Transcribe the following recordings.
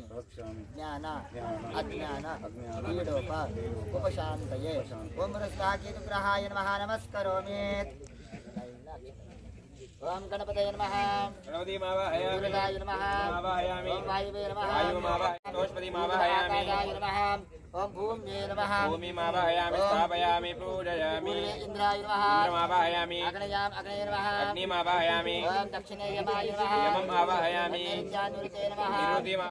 జ్ఞాన జ్ఞాన అజ్ఞాన పీడోప ఉపశాంతయే. ఓం వృష్టాకేతుగ్రహాయ నమః నమస్కరోమి. ఓం గణపతయ నమః. గణపతిమావాహయామి. సూర్యదాయ నమః. ఆవాహయామి ఓం వాయువే నమః. వాయుమావాహయామి దోష్పతిమావాహయామి ఆకాశాయ నమః. ఓం భూమ్యే నమః. భూమిమావాహయామి. స్థాపయామి. పూజయామి. ఇంద్రాయ నమః. ఇంద్రమావాహయామి. అగ్నయాం అగ్నయ నమః. అగ్నిమావాహయామి. ఓం దక్షిణే యమాయ నమః యమం ఆవాహయామి నిరుతిమా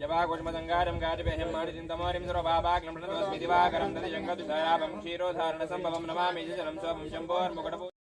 జవాకుష్మదంగారం గాటిభ్యహం మాడిచింతమోరిం సురభాభాగ్నం ప్రణతోస్మి దివాకరం దది క్షీరోధారణ సంభవం నమామి జనం సోమం శంభోర్ముకటపూ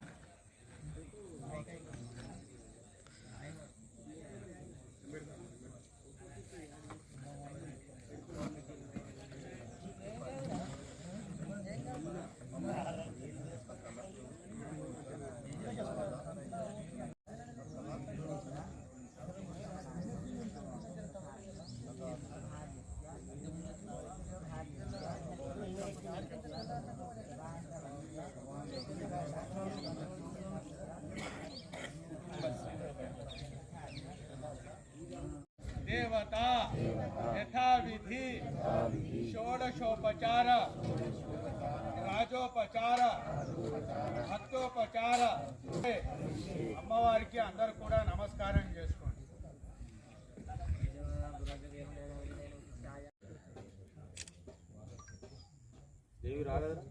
देवता यथाविधि షోడశోపచార రాజోపచార భక్తోపచార అమ్మవారికి అందరు కూడా నమస్కారం చేసుకోండి రైట్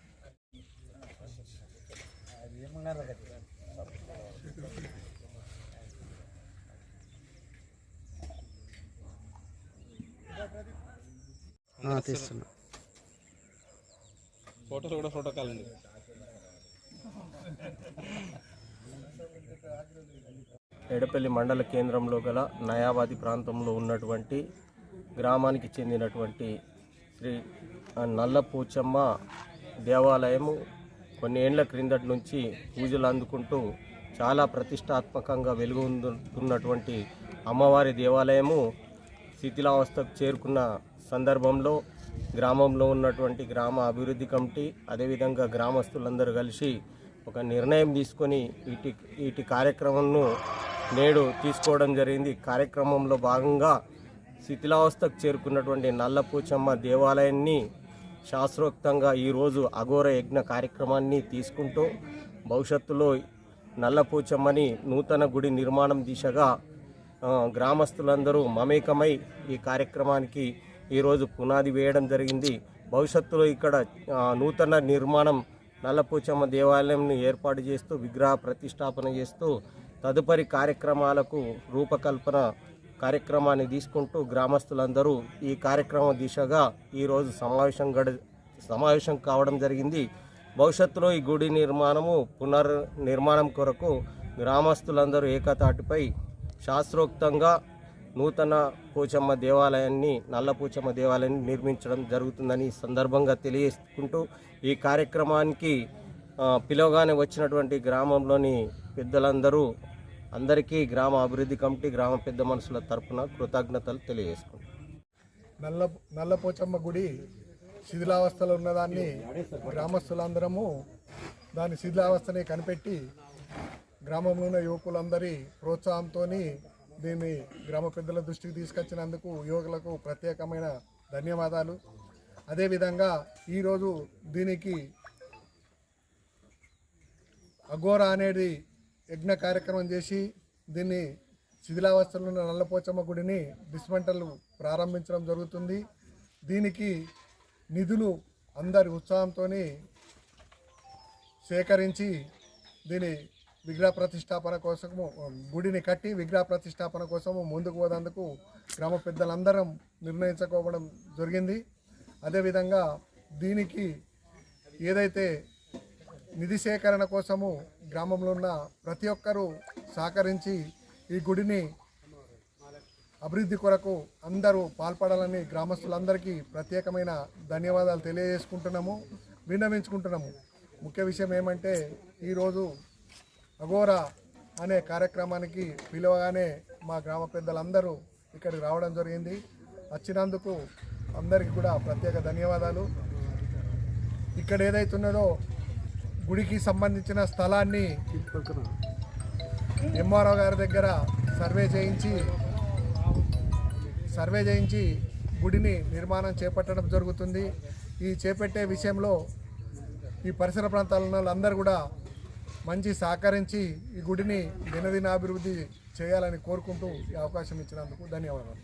తీస్తున్నా. ఫోటోలు కూడా ఫోటో కాలండి ఎడపల్లి మండల కేంద్రంలో గల నయాబాది ప్రాంతంలో ఉన్నటువంటి గ్రామానికి చెందినటువంటి శ్రీ నల్లపూచమ్మ దేవాలయము కొన్ని ఏండ్ల క్రిందటి నుంచి పూజలు అందుకుంటూ చాలా ప్రతిష్టాత్మకంగా వెలుగొందుతున్నటువంటి అమ్మవారి దేవాలయము శిథిలావస్థకు చేరుకున్న సందర్భంలో గ్రామంలో ఉన్నటువంటి గ్రామ అభివృద్ధి కమిటీ అదేవిధంగా గ్రామస్తులందరూ కలిసి ఒక నిర్ణయం తీసుకొని వీటి వీటి కార్యక్రమంను నేడు తీసుకోవడం జరిగింది. కార్యక్రమంలో భాగంగా శిథిలావస్థకు చేరుకున్నటువంటి నల్లపూచమ్మ దేవాలయాన్ని శాస్త్రోక్తంగా ఈరోజు అఘోర యజ్ఞ కార్యక్రమాన్ని తీసుకుంటూ భవిష్యత్తులో నల్లపూచమ్మని నూతన గుడి నిర్మాణం దిశగా గ్రామస్తులందరూ మమేకమై ఈ కార్యక్రమానికి ఈరోజు పునాది వేయడం జరిగింది. భవిష్యత్తులో ఇక్కడ నూతన నిర్మాణం నల్లపూచమ్మ దేవాలయంను ఏర్పాటు చేస్తూ విగ్రహ ప్రతిష్టాపన చేస్తూ తదుపరి కార్యక్రమాలకు రూపకల్పన కార్యక్రమాన్ని తీసుకుంటూ గ్రామస్తులందరూ ఈ కార్యక్రమం దిశగా ఈరోజు సమావేశం గడ సమావేశం కావడం జరిగింది. భవిష్యత్తులో ఈ గుడి నిర్మాణము పునర్ నిర్మాణం కొరకు గ్రామస్తులందరూ ఏకతాటిపై శాస్త్రోక్తంగా నూతన పోచమ్మ దేవాలయాన్ని నల్ల పూచమ్మ దేవాలయాన్ని నిర్మించడం జరుగుతుందని సందర్భంగా తెలియజేసుకుంటూ ఈ కార్యక్రమానికి పిలవగానే వచ్చినటువంటి గ్రామంలోని పెద్దలందరూ అందరికీ గ్రామ అభివృద్ధి కమిటీ గ్రామ పెద్ద మనుషుల తరఫున కృతజ్ఞతలు తెలియజేసుకుంటాం నల్ల నల్లపోచమ్మ గుడి శిథిలావస్థలో ఉన్నదాన్ని గ్రామస్తులందరము దాని శిథిలావస్థని కనిపెట్టి గ్రామంలో ఉన్న యువకులందరి ప్రోత్సాహంతో దీన్ని గ్రామ పెద్దల దృష్టికి తీసుకొచ్చినందుకు యువకులకు ప్రత్యేకమైన ధన్యవాదాలు. అదేవిధంగా ఈరోజు దీనికి అఘోర అనేది యజ్ఞ కార్యక్రమం చేసి దీన్ని శిథిలావస్థలో ఉన్న నల్లపోచమ్మ గుడిని డిస్మెంటల్ ప్రారంభించడం జరుగుతుంది. దీనికి నిధులు అందరి ఉత్సాహంతో సేకరించి దీని విగ్రహ ప్రతిష్టాపన కోసము గుడిని కట్టి విగ్రహ ప్రతిష్టాపన కోసము ముందుకు పోదందుకు గ్రామ పెద్దలందరం నిర్ణయించుకోవడం జరిగింది. అదేవిధంగా దీనికి ఏదైతే నిధి సేకరణ కోసము గ్రామంలో ఉన్న ప్రతి ఒక్కరూ సహకరించి ఈ గుడిని అభివృద్ధి కొరకు అందరూ పాల్పడాలని గ్రామస్తులందరికీ ప్రత్యేకమైన ధన్యవాదాలు తెలియజేసుకుంటున్నాము విన్నవించుకుంటున్నాము. ముఖ్య విషయం ఏమంటే ఈరోజు అఘోరా అనే కార్యక్రమానికి పిలవగానే మా గ్రామ పెద్దలందరూ ఇక్కడికి రావడం జరిగింది. వచ్చినందుకు అందరికీ కూడా ప్రత్యేక ధన్యవాదాలు. ఇక్కడ ఏదైతున్నదో గుడికి సంబంధించిన స్థలాన్ని ఎంఆర్ఓ గారి దగ్గర సర్వే చేయించి సర్వే చేయించి గుడిని నిర్మాణం చేపట్టడం జరుగుతుంది. ఈ చేపట్టే విషయంలో ఈ పరిసర ప్రాంతాల ఉన్న వాళ్ళందరూ కూడా మంచి సహకరించి ఈ గుడిని దినదిన అభివృద్ధి చేయాలని కోరుకుంటూ ఈ అవకాశం ఇచ్చినందుకు ధన్యవాదాలు.